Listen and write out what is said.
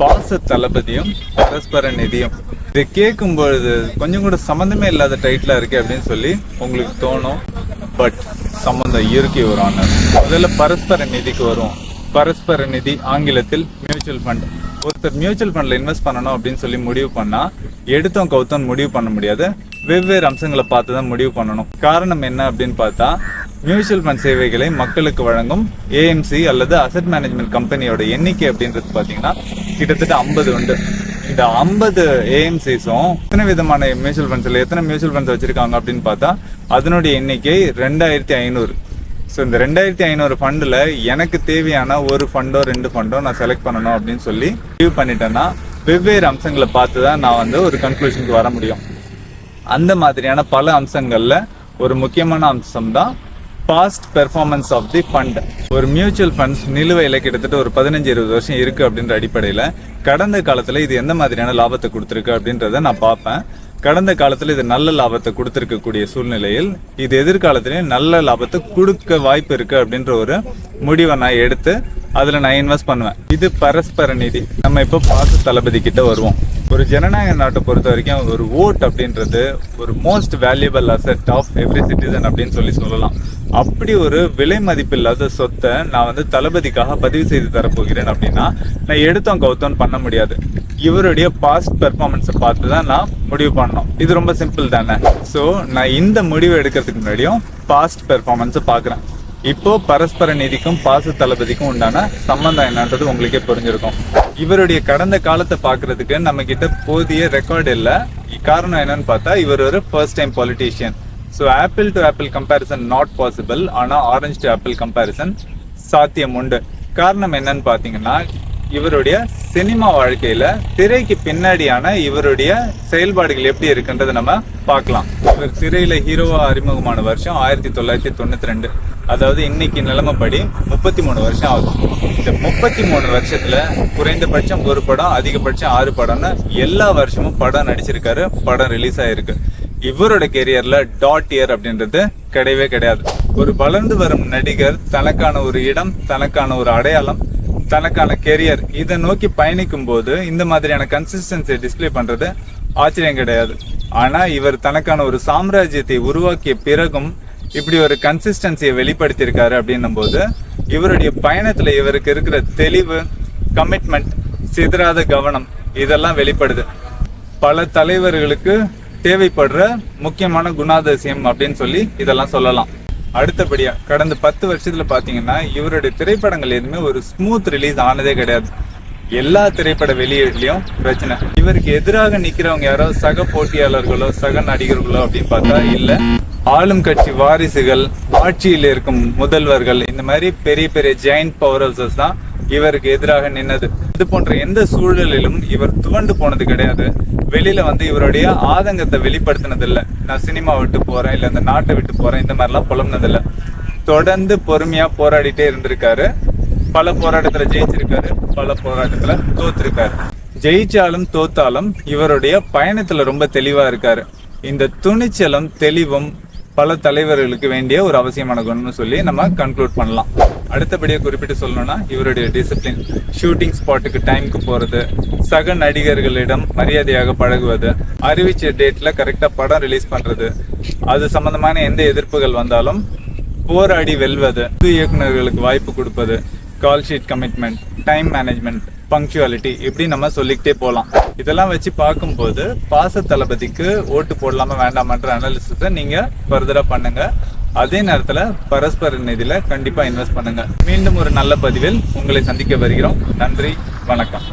பாச தளபதியும் பரஸ்பர நிதியும் இதை கேட்கும் பொழுது கொஞ்சம் கூட சம்மந்தமே இல்லாத டைட்டிலா இருக்கு அப்படின்னு சொல்லி உங்களுக்கு தோணும். பட் சம்மந்தம் இயற்கை ஒரு ஆனர் முதல்ல பரஸ்பர நிதிக்கு வரும் பரஸ்பர நிதி ஆங்கிலத்தில் மியூச்சுவல் ஃபண்ட் ஒருத்தர் மியூச்சுவல் ஃபண்டில் இன்வெஸ்ட் பண்ணணும் அப்படின்னு சொல்லி முடிவு பண்ணால் எடுத்தோம் கவுத்தோம் முடிவு பண்ண முடியாது. வெவ்வேறு அம்சங்களை பார்த்து தான் முடிவு பண்ணணும். காரணம் என்ன அப்படின்னு பார்த்தா மியூச்சுவல் ஃபண்ட் சேவைகளை மக்களுக்கு வழங்கும் ஏஎம்சி அல்லது அசெட் மேனேஜ்மெண்ட் கம்பெனியோட எண்ணிக்கை அப்படின்றது பார்த்தீங்கன்னா கிட்டத்தட்ட ஐம்பது உண்டு. இந்த ஐம்பது ஏஎம்சிஸும் எத்தனை விதமான மியூச்சுவல் ஃபண்ட்ஸில் எத்தனை மியூச்சுவல் ஃபண்ட்ஸ் வச்சுருக்காங்க அப்படின்னு பார்த்தா அதனுடைய எண்ணிக்கை ரெண்டாயிரத்தி ஐநூறு. ஸோ இந்த ரெண்டாயிரத்தி ஐநூறு ஃபண்டில் எனக்கு தேவையான ஒரு ஃபண்டோ ரெண்டு ஃபண்டோ நான் செலக்ட் பண்ணணும் அப்படின்னு சொல்லி முடிவு பண்ணிட்டேன்னா வெவ்வேறு அம்சங்களை பார்த்து தான் நான் வந்து ஒரு கன்க்ளூஷனுக்கு வர முடியும். அந்த மாதிரியான பல அம்சங்களில் ஒரு முக்கியமான அம்சம் தான் past performance of the fund ஒரு மியூச்சுவல் ஃபண்ட்ஸ் நிலுவையில் கிட்டத்தட்ட ஒரு பதினஞ்சு இருபது வருஷம் இருக்குது அப்படின்ற அடிப்படையில் கடந்த காலத்தில் இது எந்த மாதிரியான லாபத்தை கொடுத்துருக்கு அப்படின்றத நான் பார்ப்பேன். கடந்த காலத்தில் இது நல்ல லாபத்தை கொடுத்துருக்கக்கூடிய சூழ்நிலையில் இது எதிர்காலத்திலையும் நல்ல லாபத்தை கொடுக்க வாய்ப்பு இருக்கு அப்படின்ற ஒரு முடிவை நான் எடுத்து அதில் நான் இன்வெஸ்ட் பண்ணுவேன். இது பரஸ்பர நிதி. நம்ம இப்போ பாச தளபதி கிட்ட வருவோம். ஒரு ஜனநாயக நாட்டை பொறுத்த வரைக்கும் ஒரு ஓட் அப்படின்றது ஒரு most valuable asset of every citizen அப்படின்னு சொல்லி சொல்லலாம். அப்படி ஒரு விலை மதிப்பில்லாத சொத்தை நான் வந்து தளபதிக்காக பதிவு செய்து தரப்போகிறேன் அப்படின்னா நான் எடுத்தோம் கவுத்தோம் பண்ண முடியாது. இவருடைய பாஸ்ட் பெர்ஃபார்மன்ஸை பார்த்து தான் நான் முடிவு பண்ணணும். இது ரொம்ப சிம்பிள் தானே. ஸோ நான் இந்த முடிவு எடுக்கிறதுக்கு முன்னாடியும் பாஸ்ட் பெர்ஃபார்மன்ஸை பார்க்குறேன். இப்போ பரஸ்பர நிதிக்கும் பாச தளபதிக்கும் உண்டான சம்பந்தம் என்னன்றது உங்களுக்கே புரிஞ்சிருக்கும். இவருடைய கடந்த காலத்தை பாக்குறதுக்கு நம்ம கிட்ட போதிய ரெக்கார்டு இல்லை. காரணம் என்னன்னு பார்த்தா இவர் ஒரு first time politician so apple to apple comparison not possible ஆனால் ஆரஞ்சு டு ஆப்பிள் கம்பேரிசன் சாத்தியம் உண்டு. காரணம் என்னன்னு பார்த்தீங்கன்னா இவருடைய சினிமா வாழ்க்கையில திரைக்கு பின்னாடியான இவருடைய செயல்பாடுகள் எப்படி இருக்குன்றதை நம்ம பார்க்கலாம். இவர் திரையில ஹீரோவா அறிமுகமான வருஷம் ஆயிரத்தி தொள்ளாயிரத்தி தொண்ணூத்தி ரெண்டு அதாவது இன்னைக்கு நிலைமைப்படி முப்பத்தி மூணு வருஷம் ஆகுது. இந்த முப்பத்தி மூணு வருஷத்துல குறைந்தபட்சம் ஒரு படம் அதிகபட்சம் ஆறு படம்னு எல்லா வருஷமும் படம் நடிச்சிருக்காரு படம் ரிலீஸ் ஆயிருக்கு. இவரோட கெரியர்ல டாட் இயர் அப்படின்றது கிடையவே கிடையாது. ஒரு வளர்ந்து வரும் நடிகர் தனக்கான ஒரு இடம் தனக்கான ஒரு அடையாளம் தனக்கான கெரியர் இதை நோக்கி பயணிக்கும் போது இந்த மாதிரியான கன்சிஸ்டன்சியை டிஸ்ப்ளே பண்றது ஆச்சரியம் கிடையாது. ஆனா இவர் தனக்கான ஒரு சாம்ராஜ்யத்தை உருவாக்கிய பிறகும் இப்படி ஒரு கன்சிஸ்டன்சியை வெளிப்படுத்தியிருக்காரு அப்படின்னும் போது இவருடைய பயணத்துல இவருக்கு இருக்கிற தெளிவு கமிட்மெண்ட் சிதறாத கவனம் இதெல்லாம் வெளிப்படுது. பல தலைவர்களுக்கு தேவைப்படுற முக்கியமான குணாதிசயம் அப்படின்னு சொல்லி இதெல்லாம் சொல்லலாம். அடுத்தபடியா கடந்த பத்து வருஷத்துல பாத்தீங்கன்னா இவருடைய திரைப்படங்கள் எதுவுமே ஒரு ஸ்மூத் ரிலீஸ் ஆனதே கிடையாது. எல்லா திரைப்பட வெளியீடுலயும் பிரச்சனை. இவருக்கு எதிராக நிக்கிறவங்க யாரோ சக போட்டியாளர்களோ சக நடிகர்களோ அப்படின்னு பார்த்தா இல்ல. ஆளும் கட்சி வாரிசுகள் ஆட்சியில் இருக்கும் முதல்வர்கள் இந்த மாதிரி பெரிய பெரிய ஜெயின்ட் பவர் ஹவுசஸ் தான் இவருக்கு எதிராக நின்னது. இது போன்ற எந்த சூழலிலும் இவர் துவண்டு போனது கிடையாது. வெளியில வந்து இவருடைய ஆதங்கத்தை வெளிப்படுத்தினது இல்ல நான் சினிமா விட்டு போறேன் இல்ல இந்த நாட்டை விட்டு போறேன் இந்த மாதிரிலாம் புலம்புனது இல்ல தொடர்ந்து பொறுமையா போராடிட்டே இருந்திருக்காரு. பல போராட்டத்துல ஜெயிச்சிருக்காரு பல போராட்டத்துல தோத்திருக்காரு. ஜெயிச்சாலும் தோத்தாலும் இவருடைய பயணத்துல ரொம்ப தெளிவா இருக்காரு. இந்த துணிச்சலும் தெளிவும் பல தலைவர்களுக்கு வேண்டிய ஒரு அவசியமான குணம்னு சொல்லி நம்ம கன்க்ளூட் பண்ணலாம். அடுத்தபடியாக குறிப்பிட்டு சொல்லணும்னா இவருடைய டிசிப்ளின் ஷூட்டிங் ஸ்பாட்டுக்கு டைம்க்கு போகிறது சக நடிகர்களிடம் மரியாதையாக பழகுவது அறிவிச்ச டேட்டில் கரெக்டாக படம் ரிலீஸ் பண்ணுறது அது சம்மந்தமான எந்த எதிர்ப்புகள் வந்தாலும் போராடி வெல்வது புது இயக்குநர்களுக்கு வாய்ப்பு கொடுப்பது call sheet commitment time management punctuality இப்படி நம்ம சொல்லிக்கிட்டே போகலாம் இதெல்லாம் வச்சு பார்க்கும்போது பாச தளபதிக்கு ஓட்டு போடலாமா வேண்டாமான்ற அனாலிசிஸை நீங்கள் ஃபர்தராக பண்ணுங்க. அதே நேரத்தில் பரஸ்பர நிதியில் கண்டிப்பாக இன்வெஸ்ட் பண்ணுங்க. மீண்டும் ஒரு நல்ல பதிவில் உங்களை சந்திக்க வருகிறோம். நன்றி வணக்கம்.